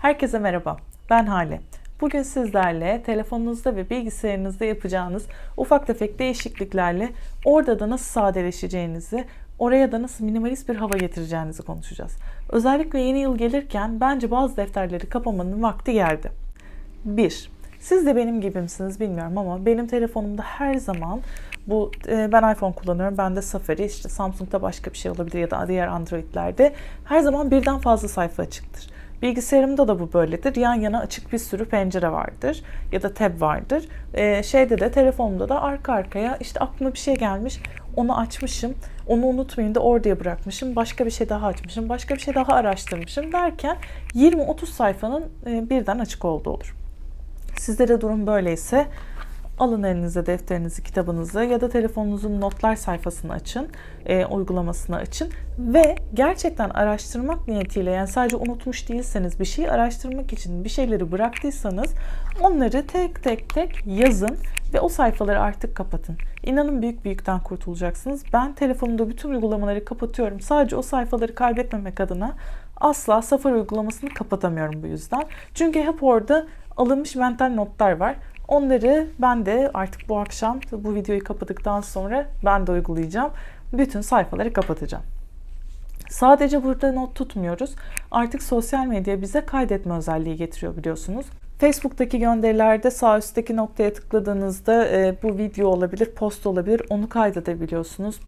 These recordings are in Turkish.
Herkese merhaba, ben Hale. Bugün sizlerle telefonunuzda ve bilgisayarınızda yapacağınız ufak tefek değişikliklerle orada da nasıl sadeleşeceğinizi, oraya da nasıl minimalist bir hava getireceğinizi konuşacağız. Özellikle yeni yıl gelirken bence bazı defterleri kapamanın vakti geldi. 1. Siz de benim gibi misiniz bilmiyorum ama benim telefonumda her zaman bu e, ben iPhone kullanıyorum. Ben de Safari, işte Samsung'da başka bir şey olabilir ya da diğer Android'lerde her zaman birden fazla sayfa açıktır. Bilgisayarımda da bu böyledir. Yan yana açık bir sürü pencere vardır ya da tab vardır. Ee, şeyde de telefonumda da arka arkaya işte aklıma bir şey gelmiş. Onu açmışım. Onu unutmayın da oraya bırakmışım. Başka bir şey daha açmışım. Başka bir şey daha araştırmışım derken 20-30 sayfanın e, birden açık olduğu olur. Sizde de durum böyleyse alın elinize defterinizi, kitabınızı ya da telefonunuzun notlar sayfasını açın, e, uygulamasını açın ve gerçekten araştırmak niyetiyle yani sadece unutmuş değilseniz bir şeyi araştırmak için bir şeyleri bıraktıysanız onları tek tek tek yazın ve o sayfaları artık kapatın. İnanın büyük büyükten kurtulacaksınız. Ben telefonumda bütün uygulamaları kapatıyorum. Sadece o sayfaları kaybetmemek adına asla Safari uygulamasını kapatamıyorum bu yüzden. Çünkü hep orada alınmış mental notlar var. Onları ben de artık bu akşam bu videoyu kapadıktan sonra ben de uygulayacağım. Bütün sayfaları kapatacağım. Sadece burada not tutmuyoruz. Artık sosyal medya bize kaydetme özelliği getiriyor biliyorsunuz. Facebook'taki gönderilerde sağ üstteki noktaya tıkladığınızda e, bu video olabilir, post olabilir. Onu kaydedebiliyorsunuz.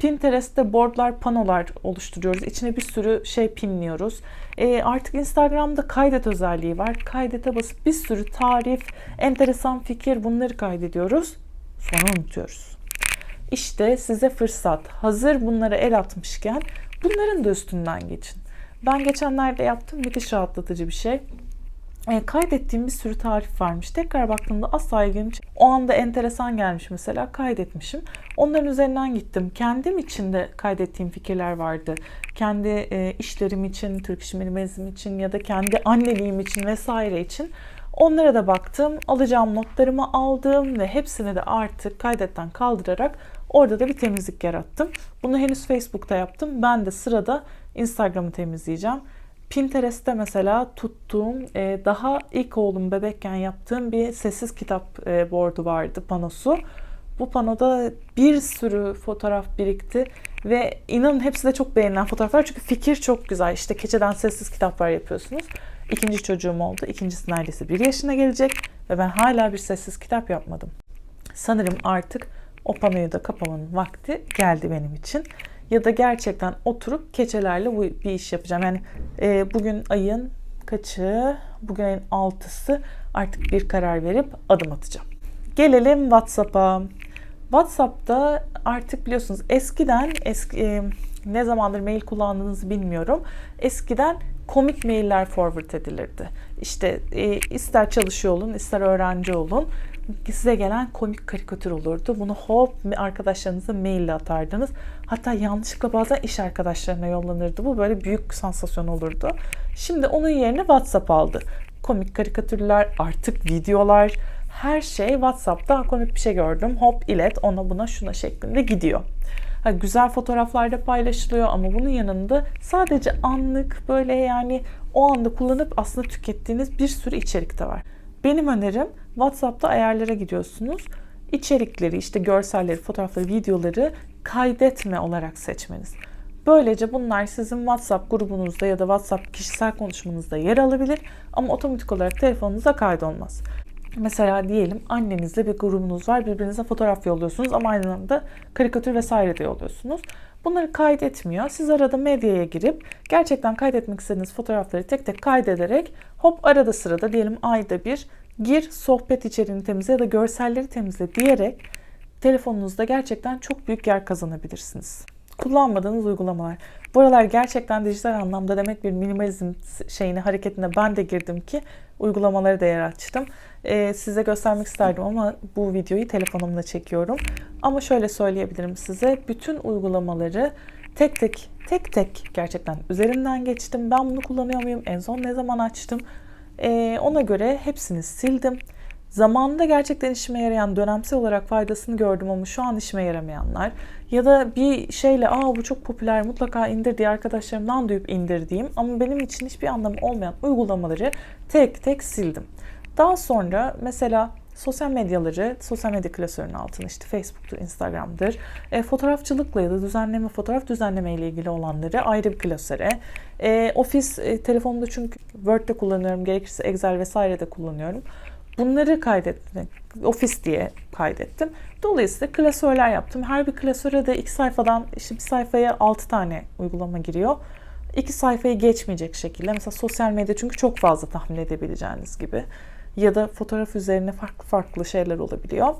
Pinterest'te boardlar, panolar oluşturuyoruz. İçine bir sürü şey pinliyoruz. E, artık Instagram'da kaydet özelliği var. Kaydete basıp bir sürü tarif, enteresan fikir bunları kaydediyoruz. Sonra unutuyoruz. İşte size fırsat. Hazır bunlara el atmışken bunların da üstünden geçin. Ben geçenlerde yaptım müthiş rahatlatıcı bir şey e, kaydettiğim bir sürü tarif varmış. Tekrar baktığımda asla ilgimi o anda enteresan gelmiş mesela kaydetmişim. Onların üzerinden gittim. Kendim için de kaydettiğim fikirler vardı. Kendi e, işlerim için, Türk İş için ya da kendi anneliğim için vesaire için. Onlara da baktım. Alacağım notlarımı aldım ve hepsini de artık kaydetten kaldırarak orada da bir temizlik yarattım. Bunu henüz Facebook'ta yaptım. Ben de sırada Instagram'ı temizleyeceğim. Pinterest'te mesela tuttuğum e, daha ilk oğlum bebekken yaptığım bir sessiz kitap e, board'u vardı panosu. Bu panoda bir sürü fotoğraf birikti ve inanın hepsi de çok beğenilen fotoğraflar çünkü fikir çok güzel. İşte keçeden sessiz kitaplar yapıyorsunuz. İkinci çocuğum oldu. İkincisi neredeyse bir yaşına gelecek ve ben hala bir sessiz kitap yapmadım. Sanırım artık o panoyu da kapamanın vakti geldi benim için ya da gerçekten oturup keçelerle bir iş yapacağım. Yani e, bugün ayın kaçı? Bugün ayın altısı artık bir karar verip adım atacağım. Gelelim WhatsApp'a. WhatsApp'ta artık biliyorsunuz eskiden eski e, ne zamandır mail kullandığınızı bilmiyorum. Eskiden komik mailler forward edilirdi. İşte e, ister çalışıyor olun, ister öğrenci olun size gelen komik karikatür olurdu. Bunu hop arkadaşlarınıza maille atardınız. Hatta yanlışlıkla bazen iş arkadaşlarına yollanırdı. Bu böyle büyük sansasyon olurdu. Şimdi onun yerine WhatsApp aldı. Komik karikatürler, artık videolar, her şey WhatsApp'ta komik bir şey gördüm. Hop ilet ona buna şuna şeklinde gidiyor. Ha, güzel fotoğraflar da paylaşılıyor ama bunun yanında sadece anlık böyle yani o anda kullanıp aslında tükettiğiniz bir sürü içerik de var. Benim önerim WhatsApp'ta ayarlara gidiyorsunuz. İçerikleri, işte görselleri, fotoğrafları, videoları kaydetme olarak seçmeniz. Böylece bunlar sizin WhatsApp grubunuzda ya da WhatsApp kişisel konuşmanızda yer alabilir ama otomatik olarak telefonunuza kaydolmaz. Mesela diyelim annenizle bir grubunuz var. Birbirinize fotoğraf yolluyorsunuz ama aynı anda karikatür vesaire de yolluyorsunuz. Bunları kaydetmiyor. Siz arada medyaya girip gerçekten kaydetmek istediğiniz fotoğrafları tek tek kaydederek hop arada sırada diyelim ayda bir gir sohbet içeriğini temizle ya da görselleri temizle diyerek telefonunuzda gerçekten çok büyük yer kazanabilirsiniz. Kullanmadığınız uygulamalar. Bu aralar gerçekten dijital anlamda demek bir minimalizm şeyine hareketine ben de girdim ki uygulamaları da yer. Ee, size göstermek isterdim ama bu videoyu telefonumla çekiyorum. Ama şöyle söyleyebilirim size. Bütün uygulamaları tek tek tek tek gerçekten üzerinden geçtim. Ben bunu kullanıyor muyum? En son ne zaman açtım? Ee, ona göre hepsini sildim. Zamanında gerçekten işime yarayan dönemsel olarak faydasını gördüm ama şu an işime yaramayanlar Ya da bir şeyle aa bu çok popüler mutlaka indir diye arkadaşlarımdan duyup indirdiğim ama benim için hiçbir anlamı olmayan uygulamaları tek tek sildim. Daha sonra mesela sosyal medyaları, sosyal medya klasörünün altına işte Facebook'tur, Instagram'dır. E, fotoğrafçılıkla ya da düzenleme, fotoğraf düzenleme ile ilgili olanları ayrı bir klasöre. E, Office e, telefonumda çünkü Word'de kullanıyorum, gerekirse Excel vesaire de kullanıyorum. Bunları kaydettim. Office diye kaydettim. Dolayısıyla klasörler yaptım. Her bir klasöre de iki sayfadan işte bir sayfaya altı tane uygulama giriyor. İki sayfayı geçmeyecek şekilde. Mesela sosyal medya çünkü çok fazla tahmin edebileceğiniz gibi. Ya da fotoğraf üzerine farklı farklı şeyler olabiliyor.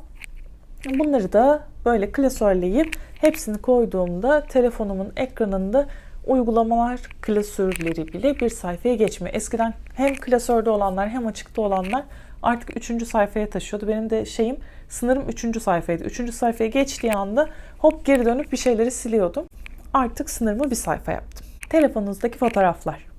Bunları da böyle klasörleyip hepsini koyduğumda telefonumun ekranında uygulamalar klasörleri bile bir sayfaya geçmiyor. Eskiden hem klasörde olanlar hem açıkta olanlar artık üçüncü sayfaya taşıyordu. Benim de şeyim sınırım üçüncü sayfaydı. Üçüncü sayfaya geçtiği anda hop geri dönüp bir şeyleri siliyordum. Artık sınırımı bir sayfa yaptım. Telefonunuzdaki fotoğraflar.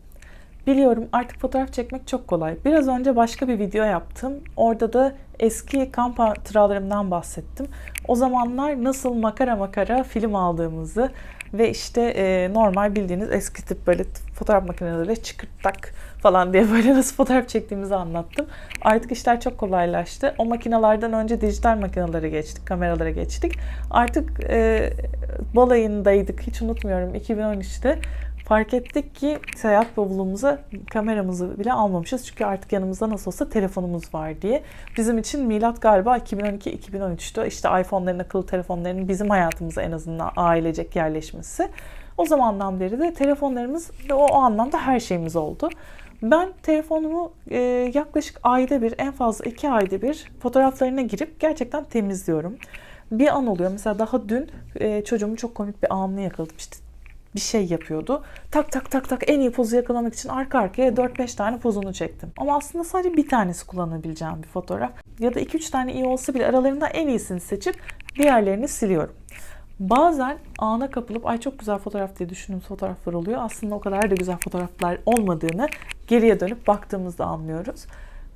Biliyorum artık fotoğraf çekmek çok kolay. Biraz önce başka bir video yaptım. Orada da eski kamp hatıralarımdan bahsettim. O zamanlar nasıl makara makara film aldığımızı ve işte e, normal bildiğiniz eski tip böyle fotoğraf makineleriyle çıkırtak falan diye böyle nasıl fotoğraf çektiğimizi anlattım. Artık işler çok kolaylaştı. O makinalardan önce dijital makinalara geçtik, kameralara geçtik. Artık e, balayındaydık, hiç unutmuyorum 2013'te fark ettik ki seyahat bavulumuza kameramızı bile almamışız. Çünkü artık yanımızda nasıl olsa telefonumuz var diye. Bizim için milat galiba 2012-2013'tü. İşte iPhone'ların, akıllı telefonların bizim hayatımıza en azından ailecek yerleşmesi. O zamandan beri de telefonlarımız o, o anlamda her şeyimiz oldu. Ben telefonumu e, yaklaşık ayda bir, en fazla iki ayda bir fotoğraflarına girip gerçekten temizliyorum. Bir an oluyor. Mesela daha dün e, çocuğumun çok komik bir anını yakaladım. İşte bir şey yapıyordu. Tak tak tak tak en iyi pozu yakalamak için arka arkaya 4-5 tane pozunu çektim. Ama aslında sadece bir tanesi kullanabileceğim bir fotoğraf. Ya da 2-3 tane iyi olsa bile aralarından en iyisini seçip diğerlerini siliyorum. Bazen ana kapılıp ay çok güzel fotoğraf diye düşündüğümüz fotoğraflar oluyor. Aslında o kadar da güzel fotoğraflar olmadığını geriye dönüp baktığımızda anlıyoruz.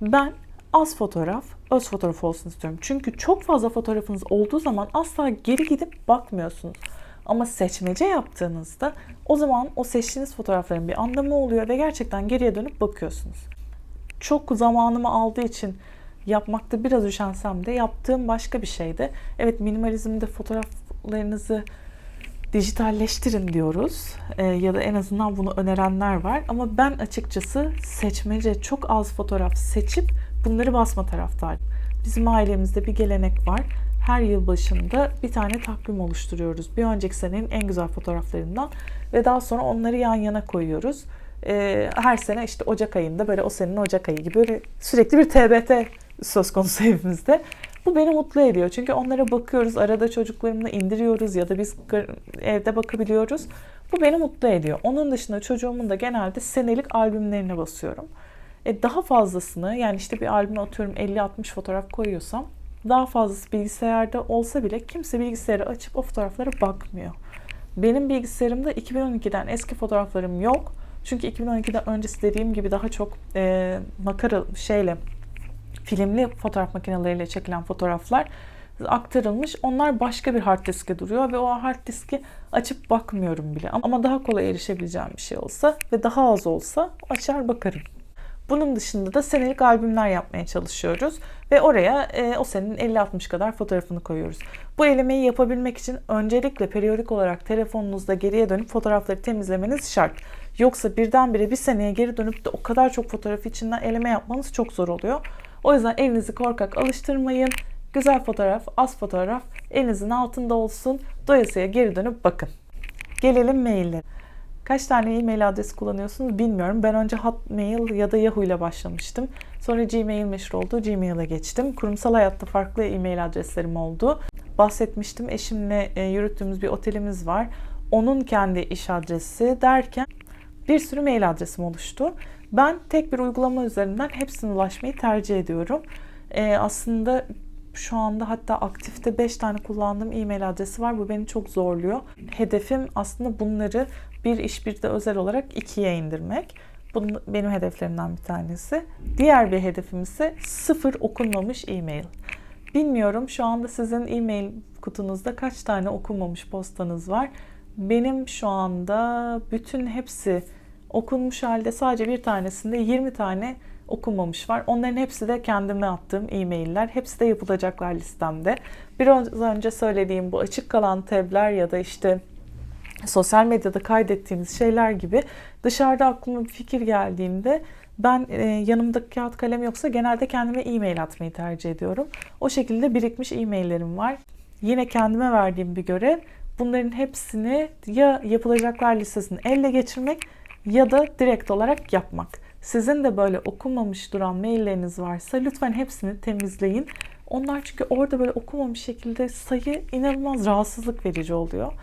Ben az fotoğraf, öz fotoğraf olsun istiyorum. Çünkü çok fazla fotoğrafınız olduğu zaman asla geri gidip bakmıyorsunuz. Ama seçmece yaptığınızda o zaman o seçtiğiniz fotoğrafların bir anlamı oluyor ve gerçekten geriye dönüp bakıyorsunuz. Çok zamanımı aldığı için yapmakta biraz üşensem de yaptığım başka bir şeydi. Evet minimalizmde fotoğraflarınızı dijitalleştirin diyoruz ee, ya da en azından bunu önerenler var ama ben açıkçası seçmece çok az fotoğraf seçip bunları basma taraftarıyım. Bizim ailemizde bir gelenek var her yıl başında bir tane takvim oluşturuyoruz. Bir önceki senenin en güzel fotoğraflarından ve daha sonra onları yan yana koyuyoruz. Ee, her sene işte Ocak ayında böyle o senenin Ocak ayı gibi böyle sürekli bir TBT söz konusu evimizde. Bu beni mutlu ediyor. Çünkü onlara bakıyoruz. Arada çocuklarımla indiriyoruz ya da biz evde bakabiliyoruz. Bu beni mutlu ediyor. Onun dışında çocuğumun da genelde senelik albümlerine basıyorum. E daha fazlasını yani işte bir albüme atıyorum 50-60 fotoğraf koyuyorsam daha fazlası bilgisayarda olsa bile kimse bilgisayarı açıp o fotoğraflara bakmıyor. Benim bilgisayarımda 2012'den eski fotoğraflarım yok. Çünkü 2012'den öncesi dediğim gibi daha çok e, makara şeyle filmli fotoğraf makineleriyle çekilen fotoğraflar aktarılmış. Onlar başka bir hard diske duruyor ve o hard diski açıp bakmıyorum bile. Ama daha kolay erişebileceğim bir şey olsa ve daha az olsa açar bakarım. Bunun dışında da senelik albümler yapmaya çalışıyoruz ve oraya e, o senenin 50-60 kadar fotoğrafını koyuyoruz. Bu elemeyi yapabilmek için öncelikle periyodik olarak telefonunuzda geriye dönüp fotoğrafları temizlemeniz şart. Yoksa birdenbire bir seneye geri dönüp de o kadar çok fotoğrafı içinden eleme yapmanız çok zor oluyor. O yüzden elinizi korkak alıştırmayın. Güzel fotoğraf, az fotoğraf elinizin altında olsun. Doyasıya geri dönüp bakın. Gelelim maillere. Kaç tane e-mail adresi kullanıyorsunuz bilmiyorum. Ben önce Hotmail ya da Yahoo ile başlamıştım. Sonra Gmail meşhur oldu. Gmail'e geçtim. Kurumsal hayatta farklı e-mail adreslerim oldu. Bahsetmiştim. Eşimle e, yürüttüğümüz bir otelimiz var. Onun kendi iş adresi derken bir sürü mail adresim oluştu. Ben tek bir uygulama üzerinden hepsine ulaşmayı tercih ediyorum. Ee, aslında şu anda hatta aktifte 5 tane kullandığım e-mail adresi var. Bu beni çok zorluyor. Hedefim aslında bunları bir iş bir de özel olarak ikiye indirmek. Bunun benim hedeflerimden bir tanesi. Diğer bir hedefim ise sıfır okunmamış e-mail. Bilmiyorum şu anda sizin e-mail kutunuzda kaç tane okunmamış postanız var. Benim şu anda bütün hepsi okunmuş halde sadece bir tanesinde 20 tane okunmamış var. Onların hepsi de kendime attığım e-mailler. Hepsi de yapılacaklar listemde. Biraz önce söylediğim bu açık kalan tabler ya da işte sosyal medyada kaydettiğimiz şeyler gibi dışarıda aklıma bir fikir geldiğinde ben e, yanımda kağıt kalem yoksa genelde kendime e-mail atmayı tercih ediyorum. O şekilde birikmiş e-maillerim var. Yine kendime verdiğim bir görev bunların hepsini ya yapılacaklar listesini elle geçirmek ya da direkt olarak yapmak. Sizin de böyle okunmamış duran mailleriniz varsa lütfen hepsini temizleyin. Onlar çünkü orada böyle okunmamış şekilde sayı inanılmaz rahatsızlık verici oluyor.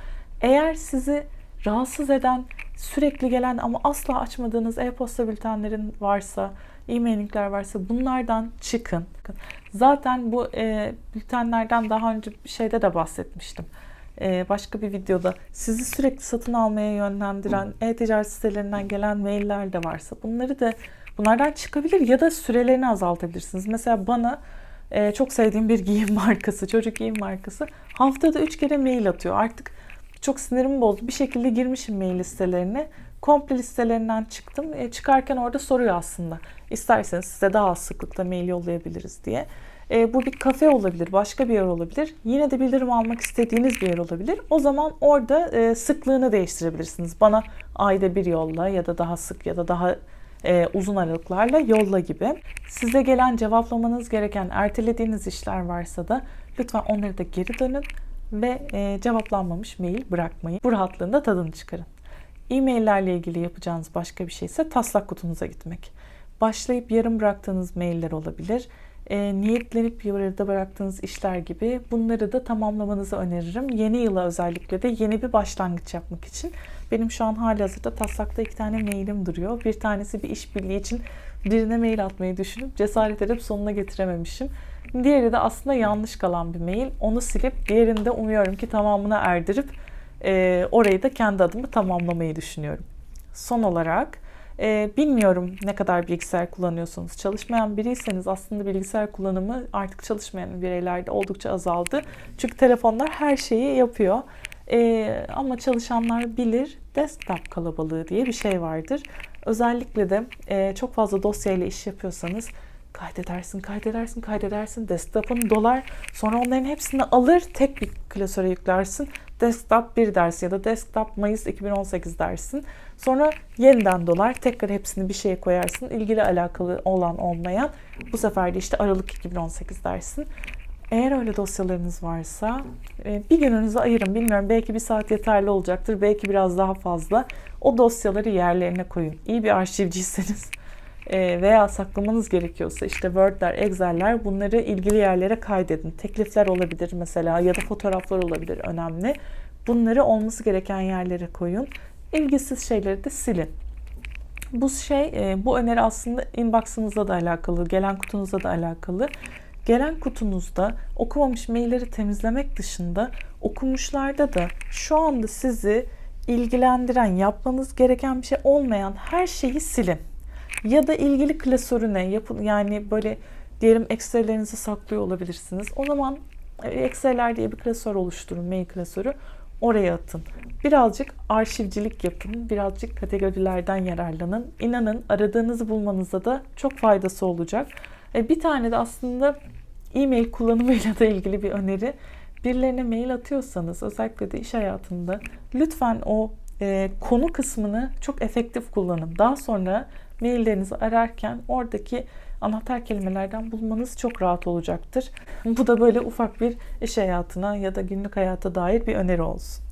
Eğer sizi rahatsız eden, sürekli gelen ama asla açmadığınız e-posta bültenlerin varsa, e-mailingler varsa bunlardan çıkın. Zaten bu e, bültenlerden daha önce bir şeyde de bahsetmiştim. E, başka bir videoda sizi sürekli satın almaya yönlendiren e-ticaret sitelerinden gelen mailler de varsa bunları da bunlardan çıkabilir ya da sürelerini azaltabilirsiniz. Mesela bana e, çok sevdiğim bir giyim markası, çocuk giyim markası haftada 3 kere mail atıyor. Artık çok sinirimi bozdu. Bir şekilde girmişim mail listelerine. Komple listelerinden çıktım. E, çıkarken orada soruyor aslında. İsterseniz size daha az sıklıkla mail yollayabiliriz diye. E, bu bir kafe olabilir, başka bir yer olabilir. Yine de bildirim almak istediğiniz bir yer olabilir. O zaman orada e, sıklığını değiştirebilirsiniz. Bana ayda bir yolla ya da daha sık ya da daha e, uzun aralıklarla yolla gibi. Size gelen cevaplamanız gereken ertelediğiniz işler varsa da lütfen onları da geri dönün ve e, cevaplanmamış mail bırakmayın. Bu rahatlığın da tadını çıkarın. E-maillerle ilgili yapacağınız başka bir şey ise taslak kutunuza gitmek. Başlayıp yarım bıraktığınız mailler olabilir. E, niyetlenip yarıda bıraktığınız işler gibi bunları da tamamlamanızı öneririm. Yeni yıla özellikle de yeni bir başlangıç yapmak için. Benim şu an hali hazırda taslakta iki tane mailim duruyor. Bir tanesi bir işbirliği için birine mail atmayı düşünüp cesaret edip sonuna getirememişim. Diğeri de aslında yanlış kalan bir mail. Onu silip diğerini de umuyorum ki tamamına erdirip e, orayı da kendi adımı tamamlamayı düşünüyorum. Son olarak e, bilmiyorum ne kadar bilgisayar kullanıyorsunuz. Çalışmayan biriyseniz aslında bilgisayar kullanımı artık çalışmayan bireylerde oldukça azaldı. Çünkü telefonlar her şeyi yapıyor. E, ama çalışanlar bilir desktop kalabalığı diye bir şey vardır. Özellikle de e, çok fazla dosyayla iş yapıyorsanız kaydedersin, kaydedersin, kaydedersin. Desktop'ın dolar. Sonra onların hepsini alır, tek bir klasöre yüklersin. Desktop 1 dersin ya da Desktop Mayıs 2018 dersin. Sonra yeniden dolar, tekrar hepsini bir şeye koyarsın. İlgili alakalı olan olmayan. Bu sefer de işte Aralık 2018 dersin. Eğer öyle dosyalarınız varsa e, bir gününüzü ayırın. Bilmiyorum belki bir saat yeterli olacaktır. Belki biraz daha fazla. O dosyaları yerlerine koyun. İyi bir arşivciyseniz veya saklamanız gerekiyorsa işte Word'ler, Excel'ler bunları ilgili yerlere kaydedin. Teklifler olabilir mesela ya da fotoğraflar olabilir önemli. Bunları olması gereken yerlere koyun. İlgisiz şeyleri de silin. Bu şey, e, bu öneri aslında inbox'ınızla da alakalı, gelen kutunuzla da alakalı. Gelen kutunuzda okumamış mailleri temizlemek dışında okumuşlarda da şu anda sizi ilgilendiren, yapmanız gereken bir şey olmayan her şeyi silin. Ya da ilgili klasörüne yapın yani böyle diyelim Excel'lerinizi saklıyor olabilirsiniz. O zaman e, Excel'ler diye bir klasör oluşturun, mail klasörü. Oraya atın. Birazcık arşivcilik yapın. Birazcık kategorilerden yararlanın. İnanın aradığınızı bulmanıza da çok faydası olacak. E, bir tane de aslında e-mail kullanımıyla da ilgili bir öneri. Birilerine mail atıyorsanız özellikle de iş hayatında lütfen o e, konu kısmını çok efektif kullanın. Daha sonra maillerinizi ararken oradaki anahtar kelimelerden bulmanız çok rahat olacaktır. Bu da böyle ufak bir iş hayatına ya da günlük hayata dair bir öneri olsun.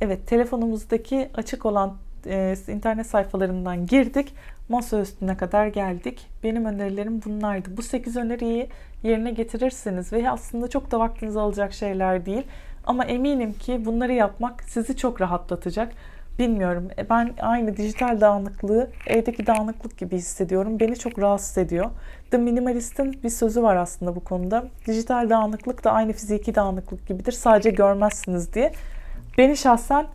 Evet, telefonumuzdaki açık olan e, internet sayfalarından girdik. Masa üstüne kadar geldik. Benim önerilerim bunlardı. Bu 8 öneriyi yerine getirirseniz ve aslında çok da vaktinizi alacak şeyler değil. Ama eminim ki bunları yapmak sizi çok rahatlatacak. Bilmiyorum. E, ben aynı dijital dağınıklığı evdeki dağınıklık gibi hissediyorum. Beni çok rahatsız ediyor. The Minimalist'in bir sözü var aslında bu konuda. Dijital dağınıklık da aynı fiziki dağınıklık gibidir. Sadece görmezsiniz diye. Beni şahsen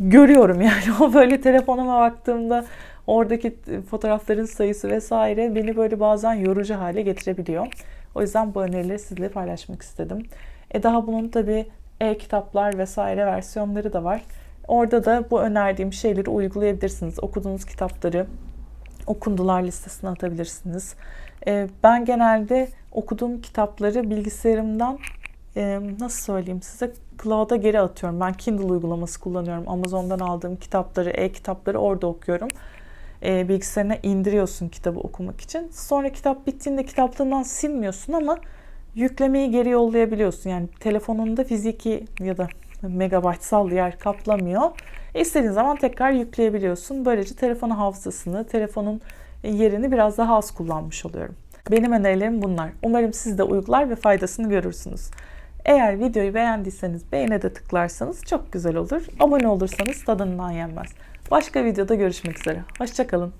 görüyorum yani. O böyle telefonuma baktığımda oradaki fotoğrafların sayısı vesaire beni böyle bazen yorucu hale getirebiliyor. O yüzden bu önerileri sizinle paylaşmak istedim. E daha bunun tabii e-kitaplar vesaire versiyonları da var. Orada da bu önerdiğim şeyleri uygulayabilirsiniz. Okuduğunuz kitapları okundular listesine atabilirsiniz. E, ben genelde okuduğum kitapları bilgisayarımdan e, nasıl söyleyeyim size cloud'a geri atıyorum. Ben Kindle uygulaması kullanıyorum. Amazon'dan aldığım kitapları, e-kitapları orada okuyorum. E, bilgisayarına indiriyorsun kitabı okumak için. Sonra kitap bittiğinde kitaplığından silmiyorsun ama yüklemeyi geri yollayabiliyorsun. Yani telefonunda fiziki ya da megabaytsal yer kaplamıyor. İstediğin zaman tekrar yükleyebiliyorsun. Böylece telefon hafızasını, telefonun yerini biraz daha az kullanmış oluyorum. Benim önerilerim bunlar. Umarım siz de uygular ve faydasını görürsünüz. Eğer videoyu beğendiyseniz beğene de tıklarsanız çok güzel olur. Abone olursanız tadından yenmez. Başka videoda görüşmek üzere. Hoşçakalın.